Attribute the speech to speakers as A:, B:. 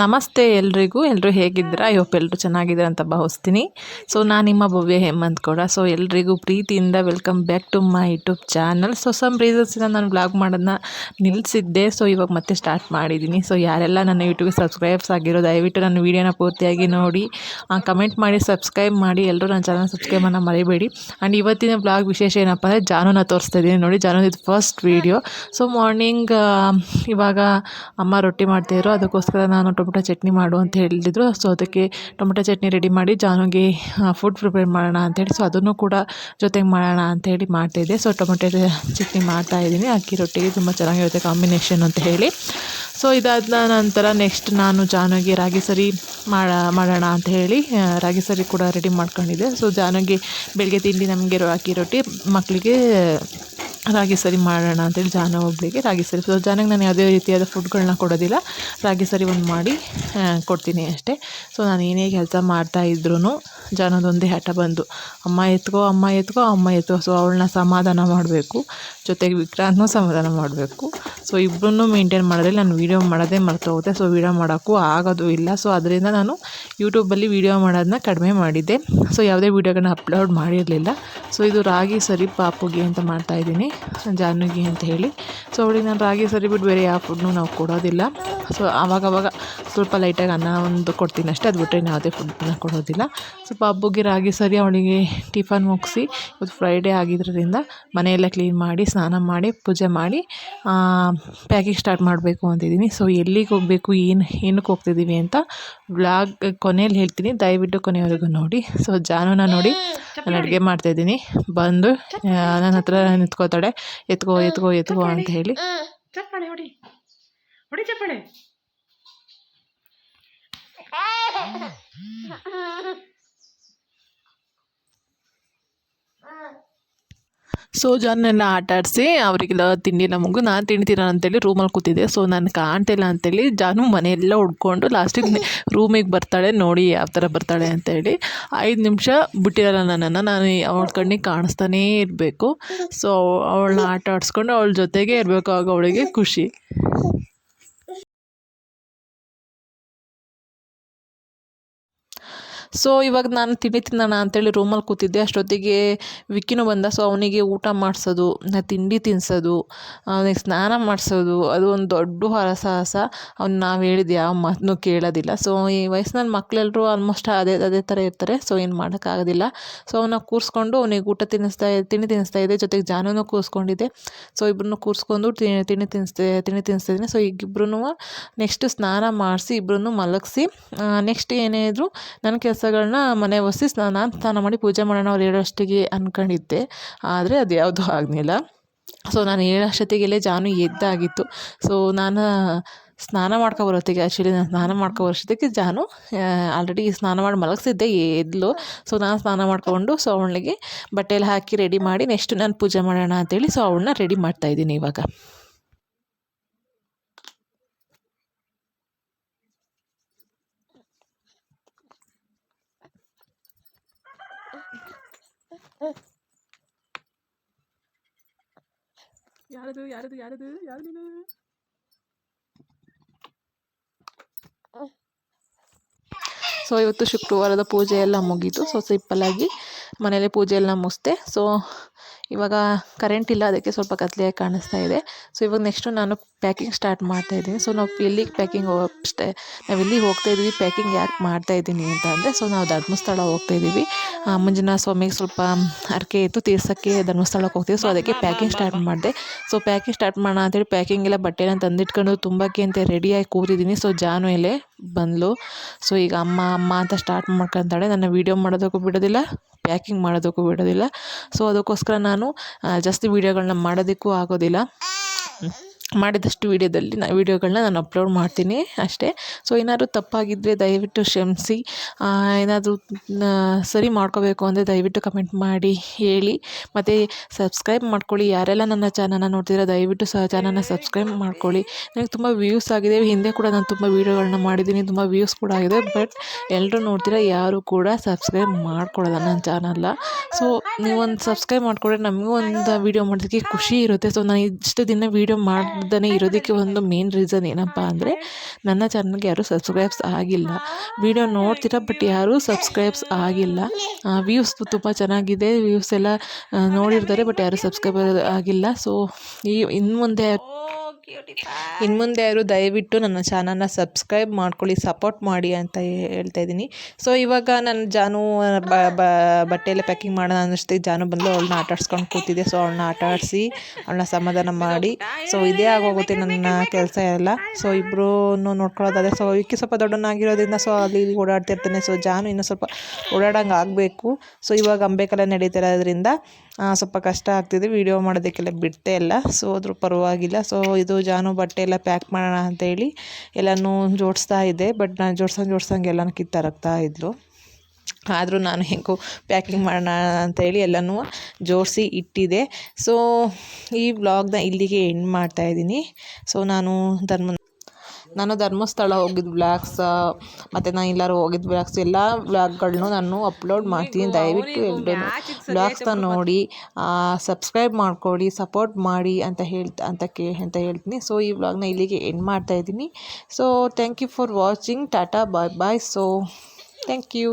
A: ನಮಸ್ತೆ ಎಲ್ರಿಗೂ. ಎಲ್ಲರೂ ಹೇಗಿದ್ದೀರಾ? ಹೋಪ್ ಎಲ್ಲರೂ ಚೆನ್ನಾಗಿದ್ದಾರೆ ಅಂತ ಭಾವಿಸ್ತೀನಿ. ಸೊ ನಾನು ನಿಮ್ಮ ಭವ್ಯ ಹೇಮಂತ್ ಕೂಡ ಸೊ ಎಲ್ರಿಗೂ ಪ್ರೀತಿಯಿಂದ welcome back to my YouTube channel so some ರೀಸನ್ಸಿಂದ ನಾನು ಬ್ಲಾಗ್ ಮಾಡೋದನ್ನ ನಿಲ್ಲಿಸಿದ್ದೆ ಸೊ ಇವಾಗ ಮತ್ತೆ ಸ್ಟಾರ್ಟ್ ಮಾಡಿದ್ದೀನಿ. ಸೊ ಯಾರೆಲ್ಲ ನನ್ನ ಯೂಟ್ಯೂಬ್ಗೆ ಸಬ್ಸ್ಕ್ರೈಬ್ಸ್ ಆಗಿರೋ, ದಯವಿಟ್ಟು ನನ್ನ ವೀಡಿಯೋನ ಪೂರ್ತಿಯಾಗಿ ನೋಡಿ. ಕಮೆಂಟ್ ಮಾಡಿ ಸಬ್ಸ್ಕ್ರೈಬ್ ಮಾಡಿ. ಎಲ್ಲರೂ ನನ್ನ ಚಾನಲ್ ಸಬ್ಸ್ಕ್ರೈಬ್ ಮಾಡೋಣ ಮರಿಬೇಡಿ. ಆ್ಯಂಡ್ ಇವತ್ತಿನ ಬ್ಲಾಗ್ ವಿಶೇಷ ಏನಪ್ಪ ಅಂದರೆ ಜಾನೂನ ತೋರಿಸ್ತಾ ಇದ್ದೀನಿ. ನೋಡಿ ಜಾನು ಇದು ಫಸ್ಟ್ ವೀಡಿಯೋ ಸೊ ಮಾರ್ನಿಂಗ್ ಇವಾಗ ಅಮ್ಮ ರೊಟ್ಟಿ ಮಾಡ್ತಿದ್ರು ಅದಕ್ಕೋಸ್ಕರ ನಾನು ಟೊಮೊಟೊ ಚಟ್ನಿ ಮಾಡು ಅಂತ ಹೇಳಿದ್ರು. ಸೊ ಅದಕ್ಕೆ ಟೊಮೊಟೊ ಚಟ್ನಿ ರೆಡಿ ಮಾಡಿ ಜಾನುಗೆ ಫುಡ್ ಪ್ರಿಪೇರ್ ಮಾಡೋಣ ಅಂತೇಳಿ ಸೊ ಅದನ್ನು ಕೂಡ ಜೊತೆಗೆ ಮಾಡೋಣ ಅಂತೇಳಿ ಮಾಡ್ತಾಯಿದ್ದೆ ಸೊ ಟೊಮೊಟೊ ಚಟ್ನಿ ಮಾಡ್ತಾಯಿದ್ದೀನಿ ಅಕ್ಕಿ ರೊಟ್ಟಿಗೆ ತುಂಬ ಚೆನ್ನಾಗಿರುತ್ತೆ ಕಾಂಬಿನೇಷನ್ ಅಂತ ಹೇಳಿ. ಸೊ ಇದಾದ ನಂತರ ನೆಕ್ಸ್ಟ್ ನಾನು ಜಾನುಗೆ ರಾಗಿ ಸರಿ ಮಾಡ, ಮಾಡೋಣ ಅಂತ ಹೇಳಿ ರಾಗಿ ಸರಿ ಕೂಡ ರೆಡಿ ಮಾಡ್ಕೊಂಡಿದ್ದೆ. ಸೊ ಜಾನುಗೆ ಬೆಳಗ್ಗೆ ತಿಂಡಿ ನಮಗೆ ಅಕ್ಕಿ ರೊಟ್ಟಿ ಮಕ್ಕಳಿಗೆ ರಾಗಿ ಸರಿ ಮಾಡೋಣ ಅಂತೇಳಿ ಜಾನ ಒಬ್ಬಳಿಗೆ ರಾಗಿ ಸರಿ ಸೊ ಜಾನಕ್ಕೆ ನಾನು ಯಾವುದೇ ರೀತಿಯಾದ ಫುಡ್ಗಳನ್ನ ಕೊಡೋದಿಲ್ಲ. ರಾಗಿ ಸರಿ ಒಂದು ಮಾಡಿ ಕೊಡ್ತೀನಿ ಅಷ್ಟೇ. ಸೊ ನಾನು ಏನೇ ಕೆಲಸ ಮಾಡ್ತಾ ಇದ್ರೂ ಜಾನದೊಂದೇ ಹಠ ಬಂದು, ಅಮ್ಮ ಎತ್ಕೋ ಅಮ್ಮ ಎತ್ಕೋ ಅಮ್ಮ ಎತ್ಕೋ ಸೊ ಅವಳನ್ನ ಸಮಾಧಾನ ಮಾಡಬೇಕು. ಜೊತೆಗೆ ವಿಕ್ರಾಂತ್ನೂ ಸಮಾಧಾನ ಮಾಡಬೇಕು. ಸೊ ಇಬ್ಬರನ್ನೂ ಮೇಂಟೈನ್ ಮಾಡೋದ್ರಲ್ಲಿ ನಾನು ವೀಡಿಯೋ ಮಾಡೋದೇ ಮರ್ತೋಗುತ್ತೆ. ಸೊ ವೀಡಿಯೋ ಮಾಡೋಕ್ಕೂ ಆಗೋದು ಇಲ್ಲ. ಸೊ ಅದರಿಂದ ನಾನು ಯೂಟ್ಯೂಬಲ್ಲಿ ವೀಡಿಯೋ ಮಾಡೋದನ್ನ ಕಡಿಮೆ ಮಾಡಿದ್ದೆ. ಸೊ ಯಾವುದೇ ವೀಡಿಯೋಗಳನ್ನ ಅಪ್ಲೋಡ್ ಮಾಡಿರಲಿಲ್ಲ. ಸೊ ಇದು ರಾಗಿ ಸರಿ ಪಾಪುಗೆ ಅಂತ ಮಾಡ್ತಾಯಿದ್ದೀನಿ ಜಾನುಗಿ ಅಂತ ಹೇಳಿ. ಸೊ ಅವಳಿಗೆ ನಾನು ರಾಗಿ ಸರಿ ಬಿಟ್ಟು ಬೇರೆ ಯಾವ ಫುಡ್ನು ನಾವು ಕೊಡೋದಿಲ್ಲ. ಸೊ ಆವಾಗವಾಗ ಸ್ವಲ್ಪ ಲೈಟಾಗಿ ಅನ್ನ ಒಂದು ಕೊಡ್ತೀನಿ ಅಷ್ಟೇ. ಅದು ಬಿಟ್ಟರೆ ಯಾವುದೇ ಫುಡ್ನ ಕೊಡೋದಿಲ್ಲ. ಸೊ ಪಾಪುಗೆ ರಾಗಿ ಸರಿ ಅವಳಿಗೆ ಟಿಫನ್ ಮುಗಿಸಿ ಇವತ್ತು ಫ್ರೈಡೇ ಆಗಿದ್ದರಿಂದ ಮನೆಯೆಲ್ಲ ಕ್ಲೀನ್ ಮಾಡಿ ಸ್ನಾನ ಮಾಡಿ ಪೂಜೆ ಮಾಡಿ ಪ್ಯಾಕಿಂಗ್ ಸ್ಟಾರ್ಟ್ ಮಾಡಬೇಕು ಅಂತಿದ್ದೀನಿ. ಸೊ ಎಲ್ಲಿಗೆ ಹೋಗಬೇಕು ಏನು ಏನಕ್ಕೆ ಹೋಗ್ತಿದ್ದೀವಿ ಅಂತ ಬ್ಲಾಗ್ ಕೊನೆಯಲ್ಲಿ ಹೇಳ್ತೀನಿ. ದಯವಿಟ್ಟು ಕೊನೆಯವರೆಗೂ ನೋಡಿ. ಸೊ ಜಾನುನ ನೋಡಿ. ನಾನು ಅಡುಗೆ ಮಾಡ್ತಾಯಿದ್ದೀನಿ ಬಂದು ನನ್ನ ಹತ್ರ ನಿಂತ್ಕೋತಾಳೆ. ಎತ್ಕೋ ಎತ್ಕೋ ಎತ್ಕೋ ಅಂತ ಹೇಳಿ.
B: ಚಪ್ಪಳೆ ಹೊಡಿ. ಹೊಡಿ ಚಪ್ಪಾಳೆ
A: ಸೊ ಜನನ್ನ ಆಟ ಆಡಿಸಿ ಅವರಿಗೆಲ್ಲ ತಿಂಡಿ ನಮಗೂ ನಾನು ತಿಂಡ್ತೀರ ಅಂತೇಳಿ ರೂಮಲ್ಲಿ ಕೂತಿದ್ದೆ. ಸೊ ನಾನು ಕಾಣ್ತಿಲ್ಲ ಅಂತೇಳಿ ಜಾನು ಮನೆಯೆಲ್ಲ ಹುಡ್ಕೊಂಡು ಲಾಸ್ಟಿಗೆ ರೂಮಿಗೆ ಬರ್ತಾಳೆ, ನೋಡಿ ಯಾವ ಥರ ಬರ್ತಾಳೆ ಅಂತೇಳಿ ಐದು ನಿಮಿಷ ಬಿಟ್ಟಿರಲ್ಲ ನನ್ನನ್ನು, ನಾನು ಅವಳ ಕಣ್ಣಿಗೆ ಕಾಣಿಸ್ತಾನೇ ಇರಬೇಕು. ಸೊ ಅವಳನ್ನ ಆಟ ಆಡಿಸ್ಕೊಂಡು ಅವಳ ಜೊತೆಗೆ ಇರಬೇಕು, ಆಗ ಅವಳಿಗೆ ಖುಷಿ. ಸೊ ಇವಾಗ ನಾನು ತಿಂಡಿ ತಿನ್ನೋಣ ಅಂತೇಳಿ ರೂಮಲ್ಲಿ ಕೂತಿದ್ದೆ. ಅಷ್ಟೊತ್ತಿಗೆ ವಿಕ್ಕಿನೂ ಬಂದ. ಸೊ ಅವನಿಗೆ ಊಟ ಮಾಡಿಸೋದು ತಿಂಡಿ ತಿನ್ನಿಸೋದು ಅವನಿಗೆ ಸ್ನಾನ ಮಾಡಿಸೋದು, ಅದು ಒಂದು ದೊಡ್ಡ ಹರಸಾಹಸ. ಅವ್ನು ನಾವು ಹೇಳಿದ ಯಾವ ಮಾತನ್ನು ಕೇಳೋದಿಲ್ಲ. ಸೊ ಈ ವಯಸ್ಸಿನಲ್ಲಿ ಮಕ್ಕಳೆಲ್ಲರೂ ಆಲ್ಮೋಸ್ಟ್ ಅದೇ ಅದೇ ಥರ ಇರ್ತಾರೆ. ಸೊ ಏನು ಮಾಡೋಕ್ಕಾಗೋದಿಲ್ಲ. ಸೊ ಅವನ್ನ ಕೂರಿಸ್ಕೊಂಡು ಅವನಿಗೆ ಊಟ ತಿನ್ನಿಸ್ತಾ, ತಿಂಡಿ ತಿನ್ನಿಸ್ತಾ ಇದೆ ಜೊತೆಗೆ ಜಾನೂ ಕೂರಿಸ್ಕೊಂಡಿದ್ದೆ. ಸೊ ಇಬ್ಬರನ್ನು ಕೂರಿಸ್ಕೊಂಡು ತಿಂಡಿ ತಿನ್ನಿಸ್ತಾ ತಿಂಡಿ ತಿನ್ನಿಸ್ತಾ ಇದ್ದೀನಿ ಸೊ ಈಗ ಇಬ್ಬರೂ ನೆಕ್ಸ್ಟ್ ಸ್ನಾನ ಮಾಡಿಸಿ ಇಬ್ಬರನ್ನು ಮಲಗಿಸಿ ನೆಕ್ಸ್ಟ್ ಏನೇ ಇದ್ದರೂ ನನ್ನ ಕೆಲಸಗಳನ್ನ ಮನೆ ಒಸಿ ಸ್ನಾನ ಸ್ನಾನ ಮಾಡಿ ಪೂಜೆ ಮಾಡೋಣ ಅವ್ರು ಹೇಳೋಷ್ಟಿಗೆ ಅಂದ್ಕೊಂಡಿದ್ದೆ ಆದರೆ ಅದು ಯಾವುದೂ ಆಗಲಿಲ್ಲ. ಸೊ ನಾನು ಹೇಳೋಷ್ಟೊತ್ತಿಗೆಲ್ಲೇ ಜಾನು ಎದ್ದಾಗಿತ್ತು. ಸೊ ನಾನು ಸ್ನಾನ ಮಾಡ್ಕೊ ಬರೋತ್ತಿಗೆ ಆ್ಯಕ್ಚುಲಿ ನಾನು ಸ್ನಾನ ಮಾಡ್ಕೊ ಬರೋಷ್ಟೊತ್ತಿಗೆ ಜಾನು ಆಲ್ರೆಡಿ ಸ್ನಾನ ಮಾಡಿ ಮಲಗಿಸಿದ್ದೆ, ಎದ್ಲು. ಸೊ ನಾನು ಸ್ನಾನ ಮಾಡ್ಕೊಂಡು ಸೊ ಅವಳಿಗೆ ಬಟ್ಟೆ ಎಲ್ಲ ಹಾಕಿ ರೆಡಿ ಮಾಡಿ ನೆಕ್ಸ್ಟ್ ನಾನು ಪೂಜೆ ಮಾಡೋಣ ಅಂತೇಳಿ ಸೊ ಅವಳನ್ನ ರೆಡಿ ಮಾಡ್ತಾಯಿದ್ದೀನಿ ಇವಾಗ. ಯಾರದು ಯಾರದು ಯಾರದು ಯಾರು ಸೊ ಇವತ್ತು ಶುಕ್ರವಾರದ ಪೂಜೆ ಎಲ್ಲ ಮುಗೀತು. ಸೊ ಸಿಂಪಲ್ಲಾಗಿ ಮನೇಲಿ ಪೂಜೆ ಎಲ್ಲ ಮುಗಿಸ್ದೆ. ಸೊ ಇವಾಗ ಕರೆಂಟ್ ಇಲ್ಲ ಅದಕ್ಕೆ ಸ್ವಲ್ಪ ಕತ್ಲೆಯಾಗಿ ಕಾಣಿಸ್ತಾ ಇದೆ. ಸೊ ಇವಾಗ ನೆಕ್ಸ್ಟು ನಾನು ಪ್ಯಾಕಿಂಗ್ ಸ್ಟಾರ್ಟ್ ಮಾಡ್ತಾ ಇದ್ದೀನಿ. ಸೊ ನಾವು ಎಲ್ಲಿಗೆ ಪ್ಯಾಕಿಂಗ್ ಅಷ್ಟೇ ನಾವು ಎಲ್ಲಿಗೆ ಹೋಗ್ತಾ ಇದ್ದೀವಿ ಪ್ಯಾಕಿಂಗ್ ಯಾಕೆ ಮಾಡ್ತಾ ಇದ್ದೀನಿ ಅಂತ ಅಂದರೆ ಸೊ ನಾವು ಧರ್ಮಸ್ಥಳ ಹೋಗ್ತಾ ಇದ್ದೀವಿ. ಆ, ಮಂಜುನಾಥ ಸ್ವಾಮಿಗೆ ಸ್ವಲ್ಪ ಹರಕೆ ಇತ್ತು ತೀರ್ಸೋಕ್ಕೆ ಧರ್ಮಸ್ಥಳಕ್ಕೆ ಹೋಗ್ತೀವಿ. ಸೊ ಅದಕ್ಕೆ ಪ್ಯಾಕಿಂಗ್ ಸ್ಟಾರ್ಟ್ ಮಾಡಿದೆ. ಸೊ ಪ್ಯಾಕಿಂಗ್ ಸ್ಟಾರ್ಟ್ ಮಾಡೋಣ ಅಂತೇಳಿ ಪ್ಯಾಕಿಂಗ್ ಎಲ್ಲ ಬಟ್ಟೆನ ತಂದಿಟ್ಕೊಂಡು ತುಂಬಕ್ಕೆ ಅಂತ ರೆಡಿಯಾಗಿ ಕೂತಿದ್ದೀನಿ. ಸೊ ಜಾನು ಬಂದ್ಲು. ಸೊ ಈಗ ಅಮ್ಮ ಅಮ್ಮ ಅಂತ ಸ್ಟಾರ್ಟ್ ಮಾಡ್ಕೊಂತಾಳೆ. ನನ್ನ ವೀಡಿಯೋ ಮಾಡೋದಕ್ಕೂ ಬಿಡೋದಿಲ್ಲ ಪ್ಯಾಕಿಂಗ್ ಮಾಡೋದಕ್ಕೂ ಬಿಡೋದಿಲ್ಲ. ಸೊ ಅದಕ್ಕೋಸ್ಕರ ನಾನು ಜಾಸ್ತಿ ವೀಡಿಯೋಗಳನ್ನ ಮಾಡೋದಕ್ಕೂ ಆಗೋದಿಲ್ಲ. ಮಾಡಿದಷ್ಟು ವೀಡಿಯೋದಲ್ಲಿ ನಾ ವೀಡಿಯೋಗಳನ್ನ ನಾನು ಅಪ್ಲೋಡ್ ಮಾಡ್ತೀನಿ ಅಷ್ಟೇ. ಸೊ ಏನಾದರೂ ತಪ್ಪಾಗಿದ್ದರೆ ದಯವಿಟ್ಟು ಕ್ಷಮಿಸಿ. ಏನಾದರೂ ಸರಿ ಮಾಡ್ಕೋಬೇಕು ಅಂದರೆ ದಯವಿಟ್ಟು ಕಮೆಂಟ್ ಮಾಡಿ, ಹೇಳಿ. ಮತ್ತು ಸಬ್ಸ್ಕ್ರೈಬ್ ಮಾಡ್ಕೊಳ್ಳಿ. ಯಾರೆಲ್ಲ ನನ್ನ ಚಾನಲ್ನ ನೋಡ್ತೀರ ದಯವಿಟ್ಟು ಸಹ ಚಾನಲ್ನ ಸಬ್ಸ್ಕ್ರೈಬ್ ಮಾಡ್ಕೊಳ್ಳಿ. ನನಗೆ ತುಂಬ ವ್ಯೂಸ್ ಆಗಿದೆ. ಹಿಂದೆ ಕೂಡ ನಾನು ತುಂಬ ವೀಡಿಯೋಗಳನ್ನ ಮಾಡಿದ್ದೀನಿ. ತುಂಬ ವ್ಯೂಸ್ ಕೂಡ ಆಗಿದೆ. ಬಟ್ ಎಲ್ಲರೂ ನೋಡ್ತೀರ ಯಾರು ಕೂಡ ಸಬ್ಸ್ಕ್ರೈಬ್ ಮಾಡ್ಕೊಳ್ಳೋಲ್ಲ ನನ್ನ ಚಾನಲ್ಲ ಸೊ ನೀವೊಂದು ಸಬ್ಸ್ಕ್ರೈಬ್ ಮಾಡಿಕೊಂಡ್ರೆ ನಮಗೂ ಒಂದು ವೀಡಿಯೋ ಮಾಡೋದಕ್ಕೆ ಖುಷಿ ಇರುತ್ತೆ. ಸೊ ನಾನು ಇಷ್ಟು ದಿನ ವೀಡಿಯೋ ಮಾಡಿ ಆಗದೇ ಇರೋದಕ್ಕೆ ಒಂದು ಮೇನ್ ರೀಸನ್ ಏನಪ್ಪ ಅಂದರೆ ನನ್ನ ಚಾನಲ್ಗೆ ಯಾರೂ ಸಬ್ಸ್ಕ್ರೈಬ್ಸ್ ಆಗಿಲ್ಲ. ವಿಡಿಯೋ ನೋಡ್ತೀರಾ ಬಟ್ ಯಾರೂ ಸಬ್ಸ್ಕ್ರೈಬ್ಸ್ ಆಗಿಲ್ಲ. ವ್ಯೂಸ್ ತುಂಬ ಚೆನ್ನಾಗಿದೆ. ವ್ಯೂಸ್ ಎಲ್ಲ ನೋಡಿರ್ತಾರೆ ಬಟ್ ಯಾರೂ ಸಬ್ಸ್ಕ್ರೈಬರ್ ಆಗಿಲ್ಲ. ಸೊ ಈ ಇನ್ನು ಮುಂದೆ ಇನ್ನು ಮುಂದೆ ಯಾರು ದಯವಿಟ್ಟು ನನ್ನ ಚಾನಲ್ನ ಸಬ್ಸ್ಕ್ರೈಬ್ ಮಾಡ್ಕೊಳ್ಳಿ, ಸಪೋರ್ಟ್ ಮಾಡಿ ಅಂತ ಹೇಳ್ತಾ ಇದ್ದೀನಿ. ಸೊ ಇವಾಗ ನಾನು ಜಾನು ಬ, ಬ- ಬಟ್ಟೆ ಎಲ್ಲ ಪ್ಯಾಕಿಂಗ್ ಮಾಡೋಣ ಅನ್ನಿಸ್ತೀವಿ ಜಾನು ಬಂದು ಅವಳನ್ನ ಆಟ ಆಡಿಸ್ಕೊಂಡು ಕೂತಿದ್ದೆ ಸೊ ಅವಳನ್ನ ಆಟ ಆಡಿಸಿ ಅವಳನ್ನ ಸಮಾಧಾನ ಮಾಡಿ. ಸೊ ಇದೇ ಆಗೋಗುತ್ತೆ ನನ್ನ ಕೆಲಸ ಎಲ್ಲ. ಸೊ ಇಬ್ಬರೂ ನೋಡ್ಕೊಳ್ಳೋದಾದ್ರೆ ಸೊ ವಿಕ್ಕಿ ಸ್ವಲ್ಪ ದೊಡ್ಡನಾಗಿರೋದ್ರಿಂದ ಸೊ ಅಲ್ಲಿ ಓಡಾಡ್ತಿರ್ತಾನೆ. ಸೊ ಜಾನು ಇನ್ನೂ ಸ್ವಲ್ಪ ಓಡಾಡೋಂಗೆ ಆಗಬೇಕು ಸೊ ಇವಾಗ ಅಂಬೇಕಲ್ಲ ನಡೀತಿರೋದ್ರಿಂದ ಸ್ವಲ್ಪ ಕಷ್ಟ ಆಗ್ತಿದೆ. ವಿಡಿಯೋ ಮಾಡೋದಕ್ಕೆಲ್ಲ ಬಿಡ್ತೇ ಇಲ್ಲ. ಸೊ ಆದರೂ ಪರವಾಗಿಲ್ಲ. ಸೊ ಇದು ಜಾನು ಬಟ್ಟೆ ಎಲ್ಲ ಪ್ಯಾಕ್ ಮಾಡೋಣ ಅಂತೇಳಿ ಎಲ್ಲನೂ ಜೋಡಿಸ್ತಾ ಇದ್ದೆ. ಬಟ್ ನಾನು ಜೋಡ್ಸಂಗೆ ಜೋಡ್ಸಂಗೆ ಎಲ್ಲನೂ ಕಿತ್ತಾರಕ್ತಾ ಇದ್ಲು. ಆದರೂ ನಾನು ಹೆಂಗೋ ಪ್ಯಾಕಿಂಗ್ ಮಾಡೋಣ ಅಂತೇಳಿ ಎಲ್ಲನೂ ಜೋಡಿಸಿ ಇಟ್ಟಿದೆ. ಸೊ ಈ ಬ್ಲಾಗ್ನ ಇಲ್ಲಿಗೆ ಎಂಡ್ ಮಾಡ್ತಾಯಿದ್ದೀನಿ ಸೊ ನಾನು ಧರ್ಮ ನಾನು ಧರ್ಮಸ್ಥಳ ಹೋಗಿದ್ದ ವ್ಲಾಗ್ಸ್ ಮತ್ತು ನಾನು ಎಲ್ಲರೂ ಹೋಗಿದ್ದ ವ್ಲಾಗ್ಸ್ ಎಲ್ಲ ವ್ಲಾಗ್ಗಳನ್ನೂ ನಾನು ಅಪ್ಲೋಡ್ ಮಾಡ್ತೀನಿ. ದಯವಿಟ್ಟು ಎಲ್ಲರೂ ವ್ಲಾಗ್ಸ್ನ ನೋಡಿ ಸಬ್ಸ್ಕ್ರೈಬ್ ಮಾಡ್ಕೊಳ್ಳಿ ಸಪೋರ್ಟ್ ಮಾಡಿ ಅಂತ ಹೇಳ್ತಾ ಅಂತ ಕೇ, ಅಂತ ಹೇಳ್ತೀನಿ. ಸೊ ಈ ವ್ಲಾಗ್ನ ಇಲ್ಲಿಗೆ ಎಂಡ್ ಮಾಡ್ತಾ ಇದ್ದೀನಿ. So thank you for watching Tata bye bye so thank you